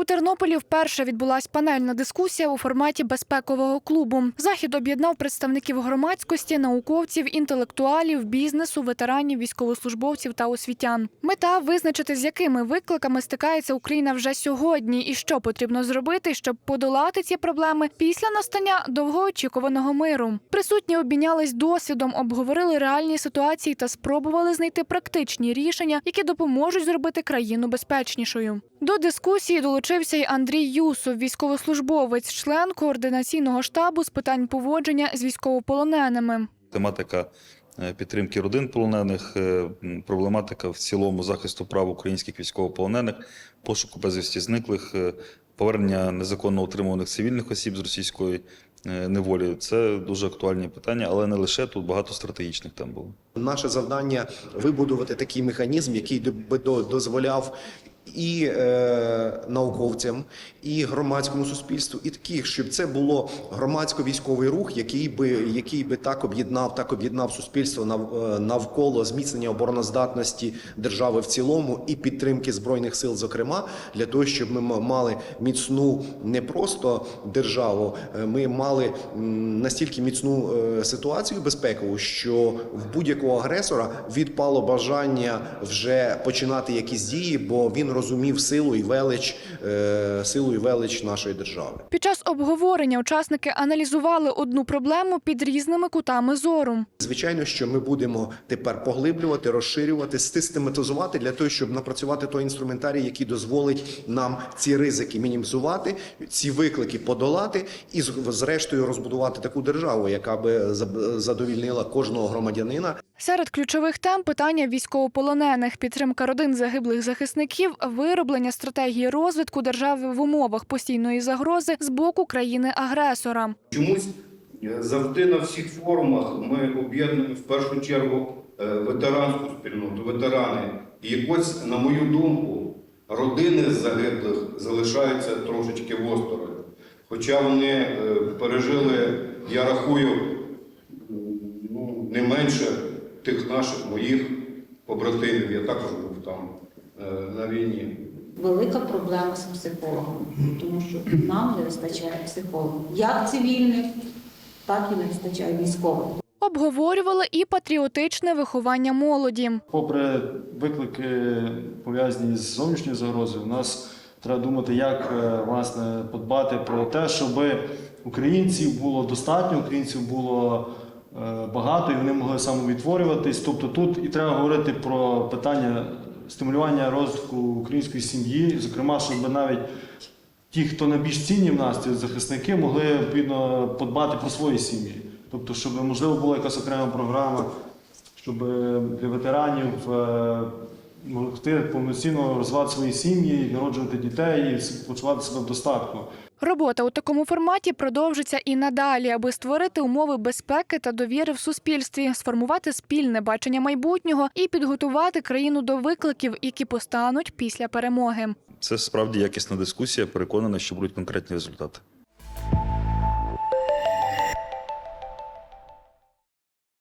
У Тернополі вперше відбулась панельна дискусія у форматі безпекового клубу. Захід об'єднав представників громадськості, науковців, інтелектуалів, бізнесу, ветеранів, військовослужбовців та освітян. Мета визначити, з якими викликами стикається Україна вже сьогодні, і що потрібно зробити, щоб подолати ці проблеми після настання довгоочікуваного миру. Присутні обмінялись досвідом, обговорили реальні ситуації та спробували знайти практичні рішення, які допоможуть зробити країну безпечнішою. До дискусії долучився й Андрій Юсов, військовослужбовець, член координаційного штабу з питань поводження з військовополоненими. тематика е, підтримки родин полонених, е, проблематика в цілому захисту прав українських військовополонених, пошуку безвісті зниклих, е, повернення незаконно утримуваних цивільних осіб з російської неволі. Це дуже актуальні питання, але не лише тут багато стратегічних тем було. Наше завдання вибудувати такий механізм, який би дозволяв і е, науковцям, і громадському суспільству, і таких, щоб це було громадсько-військовий рух, який би який би так об'єднав, так об'єднав суспільство е, навколо зміцнення обороноздатності держави в цілому і підтримки збройних сил, зокрема, для того, щоб ми мали міцну не просто державу, е, ми мали настільки міцну е, ситуацію безпекову, що в будь-якого агресора відпало бажання вже починати якісь дії, бо він розумів силу і велич, е, силу і велич нашої держави. Під час обговорення учасники аналізували одну проблему під різними кутами зору. Звичайно, що ми будемо тепер поглиблювати, розширювати, систематизувати для того, щоб напрацювати той інструментарій, який дозволить нам ці ризики мінімізувати, ці виклики подолати і зрештою розбудувати таку державу, яка би задовільнила кожного громадянина. Серед ключових тем питання військовополонених, підтримка родин загиблих захисників, вироблення стратегії розвитку держави в умовах постійної загрози з боку країни-агресора. Чомусь е, завжди на всіх форумах ми об'єднуємо в першу чергу е, ветеранську спільноту, ветерани. І якось, на мою думку, родини загиблих залишаються трошечки восторонь. Хоча вони е, пережили, я рахую, ну, не менше тих наших моїх побратимів. Я також був там на війні. велика проблема з психологом, тому що нам не вистачає психологів, як цивільних, так і не вистачає військових. Обговорювали і патріотичне виховання молоді. Попри виклики пов'язані з зовнішньою загрозою, у нас треба думати, як е, власне подбати про те, щоб українців було достатньо, українців було е, багато, і вони могли самовідтворюватись. Тобто тут і треба говорити про питання стимулювання розвитку української сім'ї, зокрема, щоб навіть ті, хто найбільш цінні в нас, ці захисники, могли відповідно подбати про свої сім'ї. Тобто, щоб можливо була якась окрема програма, щоб е, для ветеранів е, могти повноцінно розвивати свої сім'ї, народжувати дітей і почувати себе в достатку. Робота у такому форматі продовжиться і надалі, аби створити умови безпеки та довіри в суспільстві, сформувати спільне бачення майбутнього і підготувати країну до викликів, які постануть після перемоги. Це справді якісна дискусія. Переконана, що будуть конкретні результати.